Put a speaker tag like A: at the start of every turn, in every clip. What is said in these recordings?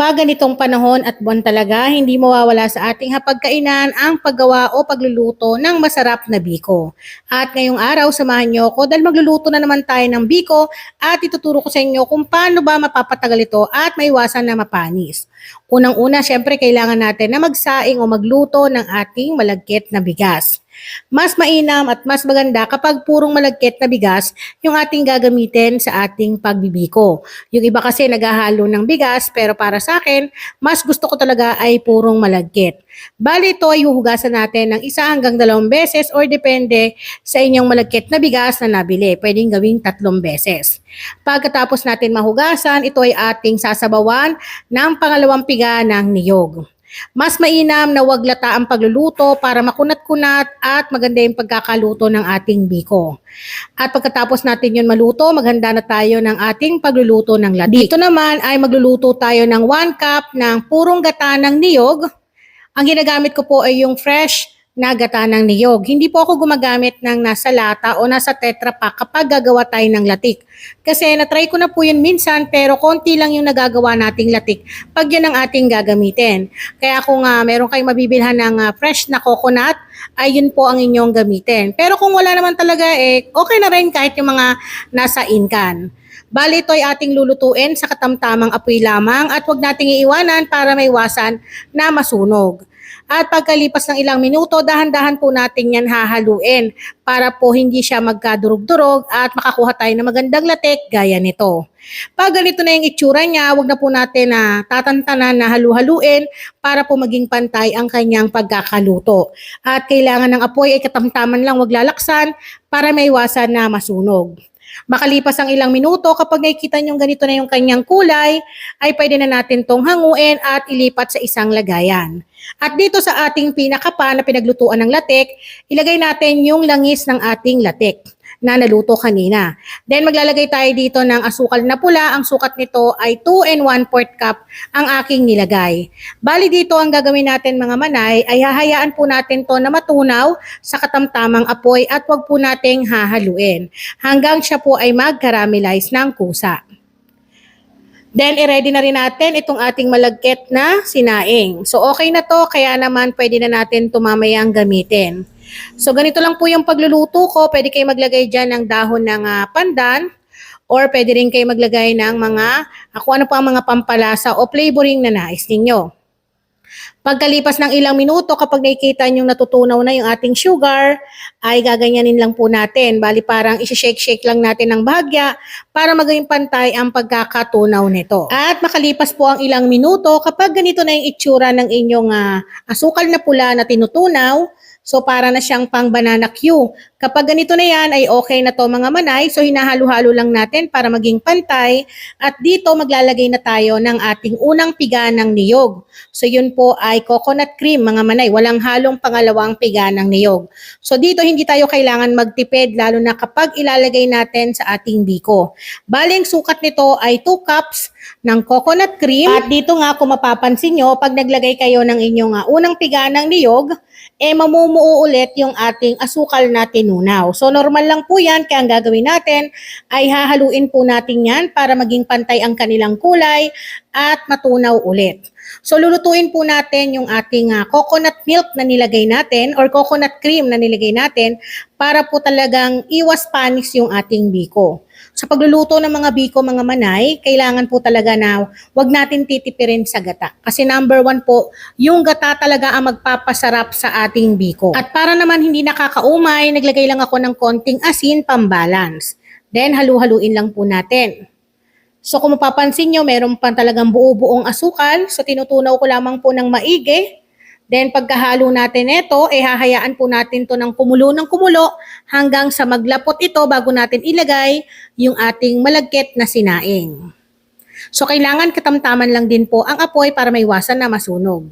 A: Pag ganitong panahon at buwan talaga, hindi mawawala sa ating hapagkainan ang paggawa o pagluluto ng masarap na biko. At ngayong araw, samahan niyo ako dahil magluluto na naman tayo ng biko at ituturo ko sa inyo kung paano ba mapapatagal ito at maiwasan na mapanis. Unang-una, syempre kailangan natin na magsaing o magluto ng ating malagkit na bigas. Mas mainam at mas maganda kapag purong malagkit na bigas yung ating gagamitin sa ating pagbibiko. Yung iba kasi naghahalo ng bigas pero para sa akin, mas gusto ko talaga ay purong malagkit. Bali ito ay huhugasan natin ng isa hanggang dalawang beses or depende sa inyong malagkit na bigas na nabili. Pwedeng gawing tatlong beses. Pagkatapos natin mahugasan, ito ay ating sasabawan ng pangalawang piga ng niyog. Mas mainam na wag lata ang pagluluto para makunat-kunat at maganda yung pagkakaluto ng ating biko. At pagkatapos natin yun maluto, maghanda na tayo ng ating pagluluto ng ladik. Dito naman ay magluluto tayo ng 1 cup ng purong gata ng niyog. Ang ginagamit ko po ay yung fresh na gata ng niyog. Hindi po ako gumagamit ng nasa lata o nasa tetra pack kapag gagawa tayo ng latik. Kasi natry ko na po yun minsan pero konti lang yung nagagawa nating latik pag yun ang ating gagamitin. Kaya kung uh, meron kayong mabibilhan ng uh, fresh na coconut, ay yun po ang inyong gamitin. Pero kung wala naman talaga, eh, okay na rin kahit yung mga nasa inkan. Bali ito ay ating lulutuin sa katamtamang apoy lamang at huwag nating iiwanan para maiwasan na masunog. At pagkalipas ng ilang minuto, dahan-dahan po natin yan hahaluin para po hindi siya magkadurog-durog at makakuha tayo ng magandang latek gaya nito. Pag ganito na yung itsura niya, wag na po natin na tatantanan na halu-haluin para po maging pantay ang kanyang pagkakaluto. At kailangan ng apoy ay katamtaman lang, wag lalaksan para maiwasan na masunog. Makalipas ang ilang minuto, kapag nakikita nyo ganito na yung kanyang kulay, ay pwede na natin tong hanguin at ilipat sa isang lagayan. At dito sa ating pinakapa na pinaglutuan ng latek, ilagay natin yung langis ng ating latek na naluto kanina. Then maglalagay tayo dito ng asukal na pula. Ang sukat nito ay 2 and 1 4 cup ang aking nilagay. Bali dito ang gagawin natin mga manay ay hahayaan po natin to na matunaw sa katamtamang apoy at wag po nating hahaluin hanggang siya po ay mag-caramelize ng kusa. Then, i-ready na rin natin itong ating malagkit na sinaing. So, okay na to, kaya naman pwede na natin tumamayang gamitin. So, ganito lang po yung pagluluto ko. Pwede kayo maglagay dyan ng dahon ng uh, pandan or pwede rin kayo maglagay ng mga, ako ano pa ang mga pampalasa o flavoring na nais ninyo. Pagkalipas ng ilang minuto, kapag nakikita nyo natutunaw na yung ating sugar, ay gaganyanin lang po natin. Bali parang isi-shake-shake lang natin ng bahagya para maging pantay ang pagkakatunaw nito. At makalipas po ang ilang minuto, kapag ganito na yung itsura ng inyong uh, asukal na pula na tinutunaw, So para na siyang pang banana Q. Kapag ganito na yan ay okay na to mga manay. So hinahalo-halo lang natin para maging pantay. At dito maglalagay na tayo ng ating unang piga ng niyog. So yun po ay coconut cream mga manay. Walang halong pangalawang piga ng niyog. So dito hindi tayo kailangan magtipid lalo na kapag ilalagay natin sa ating biko. Baling sukat nito ay 2 cups ng coconut cream. At dito nga kung mapapansin nyo, pag naglagay kayo ng inyong uh, unang piga ng niyog, eh mamumuo ulit yung ating asukal na tinunaw. So normal lang po yan, kaya ang gagawin natin ay hahaluin po natin yan para maging pantay ang kanilang kulay at matunaw ulit. So lulutuin po natin yung ating uh, coconut milk na nilagay natin or coconut cream na nilagay natin para po talagang iwas panis yung ating biko. Sa pagluluto ng mga biko, mga manay, kailangan po talaga na wag natin titipirin sa gata. Kasi number one po, yung gata talaga ang magpapasarap sa ating biko. At para naman hindi nakakaumay, naglagay lang ako ng konting asin pambalance. Then halu-haluin lang po natin. So kung mapapansin nyo, meron pa talagang buo-buong asukal. So tinutunaw ko lamang po ng maigi Then pagkahalo natin ito, eh hahayaan po natin to ng kumulo ng kumulo hanggang sa maglapot ito bago natin ilagay yung ating malagkit na sinaing. So kailangan katamtaman lang din po ang apoy para maiwasan na masunog.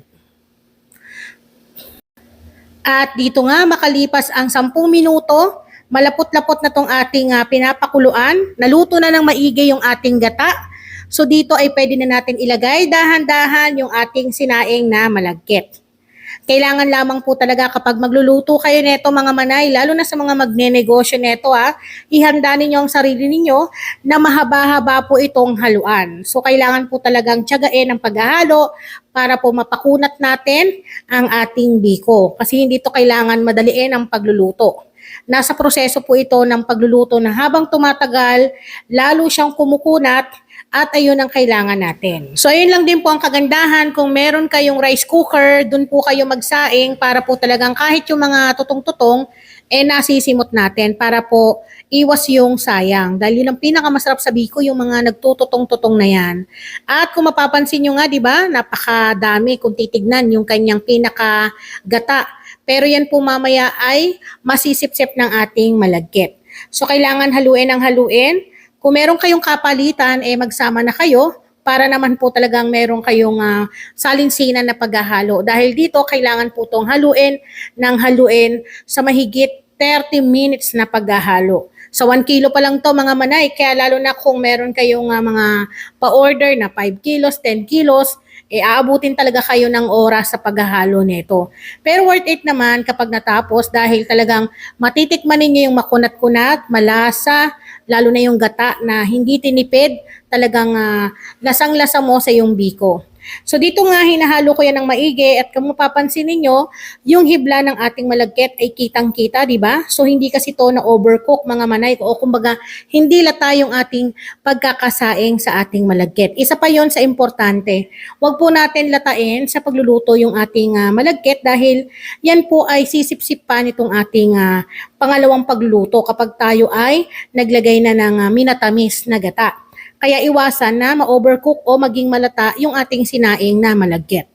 A: At dito nga makalipas ang 10 minuto, malapot-lapot na tong ating uh, pinapakuluan, naluto na ng maigi yung ating gata. So dito ay pwede na natin ilagay dahan-dahan yung ating sinaing na malagkit. Kailangan lamang po talaga kapag magluluto kayo neto mga manay, lalo na sa mga magnenegosyo neto ha, ihanda ninyo ang sarili ninyo na mahaba-haba po itong haluan. So kailangan po talagang tiyagain ang paghahalo para po mapakunat natin ang ating biko. Kasi hindi to kailangan madaliin ang pagluluto. Nasa proseso po ito ng pagluluto na habang tumatagal, lalo siyang kumukunat at ayun ang kailangan natin. So ayun lang din po ang kagandahan kung meron kayong rice cooker, dun po kayo magsaing para po talagang kahit yung mga tutong-tutong, eh nasisimot natin para po iwas yung sayang. Dahil yun ang pinakamasarap sa biko, yung mga nagtututong-tutong na yan. At kung mapapansin nyo nga, di ba, napakadami kung titignan yung kanyang pinakagata. Pero yan po mamaya ay masisipsip ng ating malagkit. So kailangan haluin ang haluin. Kung meron kayong kapalitan, eh magsama na kayo para naman po talagang meron kayong uh, salinsinan na paghahalo. Dahil dito, kailangan po itong haluin ng haluin sa mahigit 30 minutes na paghahalo. So 1 kilo pa lang to mga manay, kaya lalo na kung meron kayong uh, mga pa-order na 5 kilos, 10 kilos, eh aabutin talaga kayo ng oras sa paghahalo nito. Pero worth it naman kapag natapos dahil talagang matitikman ninyo yung makunat-kunat, malasa, lalo na yung gata na hindi tinipid, talagang uh, lasang-lasa mo sa yung biko. So dito nga hinahalo ko yan ng maigi at kung mapapansin ninyo, yung hibla ng ating malagkit ay kitang-kita, di ba? So hindi kasi to na overcook mga manay o kumbaga hindi lata yung ating pagkakasaing sa ating malagkit. Isa pa yon sa importante. Huwag po natin latain sa pagluluto yung ating uh, malagkit dahil yan po ay sisip-sip pa nitong ating uh, pangalawang pagluluto kapag tayo ay naglagay na ng uh, minatamis na gata. Kaya iwasan na ma-overcook o maging malata yung ating sinaing na malagkit.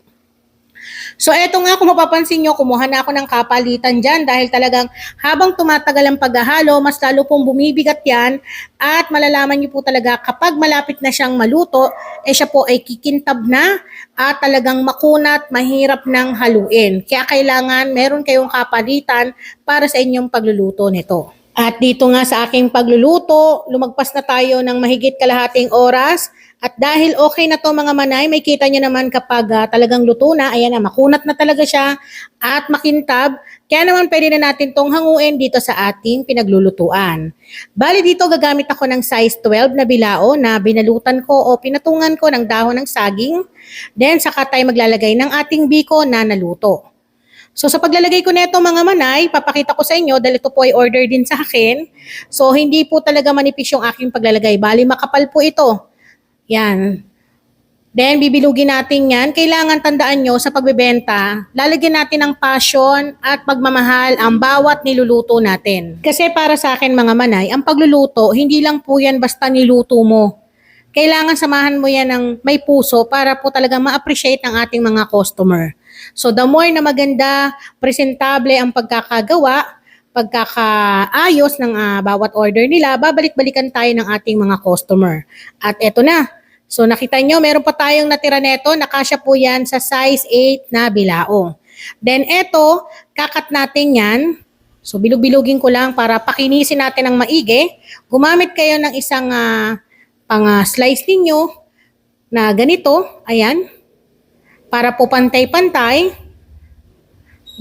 A: So eto nga kung mapapansin nyo, kumuha na ako ng kapalitan dyan dahil talagang habang tumatagal ang paghahalo, mas lalo pong bumibigat yan at malalaman nyo po talaga kapag malapit na siyang maluto, eh siya po ay kikintab na at talagang makunat, mahirap ng haluin. Kaya kailangan meron kayong kapalitan para sa inyong pagluluto nito. At dito nga sa aking pagluluto, lumagpas na tayo ng mahigit kalahating oras. At dahil okay na to mga manay, may kita nyo naman kapag uh, talagang luto na, ayan na, makunat na talaga siya at makintab. Kaya naman pwede na natin tong hanguin dito sa ating pinaglulutuan. Bali dito gagamit ako ng size 12 na bilao na binalutan ko o pinatungan ko ng dahon ng saging. Then saka tayo maglalagay ng ating biko na naluto. So sa paglalagay ko nito mga manay, papakita ko sa inyo dahil ito po ay order din sa akin. So hindi po talaga manipis yung aking paglalagay. Bali makapal po ito. Yan. Then bibilugin natin yan. Kailangan tandaan nyo sa pagbebenta, lalagyan natin ng passion at pagmamahal ang bawat niluluto natin. Kasi para sa akin mga manay, ang pagluluto, hindi lang po yan basta niluto mo kailangan samahan mo yan ng may puso para po talaga ma-appreciate ng ating mga customer. So the more na maganda, presentable ang pagkakagawa, pagkakaayos ng uh, bawat order nila, babalik-balikan tayo ng ating mga customer. At eto na. So nakita nyo, meron pa tayong natira neto, nakasya po yan sa size 8 na bilao. Then eto, kakat natin yan. So bilog-bilugin ko lang para pakinisin natin ng maigi. Gumamit kayo ng isang uh, pang uh, slice ninyo na ganito, ayan, para po pantay-pantay.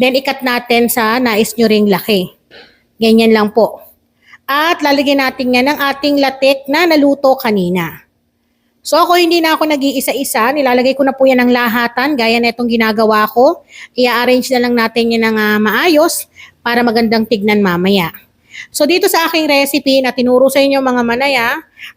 A: Then ikat natin sa nais nyo ring laki. Ganyan lang po. At lalagyan natin yan ng ating latik na naluto kanina. So ako hindi na ako nag-iisa-isa, nilalagay ko na po yan ng lahatan gaya na itong ginagawa ko. I-arrange na lang natin yan ng uh, maayos para magandang tignan mamaya. So dito sa aking recipe na tinuro sa inyo mga manaya,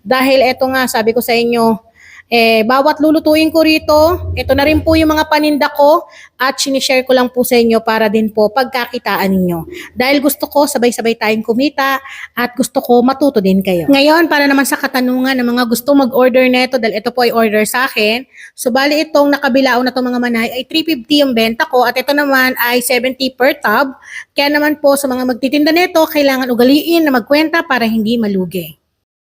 A: dahil eto nga sabi ko sa inyo, eh, bawat lulutuin ko rito, ito na rin po yung mga paninda ko at sinishare ko lang po sa inyo para din po pagkakitaan ninyo. Dahil gusto ko sabay-sabay tayong kumita at gusto ko matuto din kayo. Ngayon, para naman sa katanungan ng mga gusto mag-order nito dahil ito po ay order sa akin. So, bali itong nakabilao na itong mga manay ay 350 yung benta ko at ito naman ay 70 per tub. Kaya naman po sa mga magtitinda nito, kailangan ugaliin na magkwenta para hindi malugi.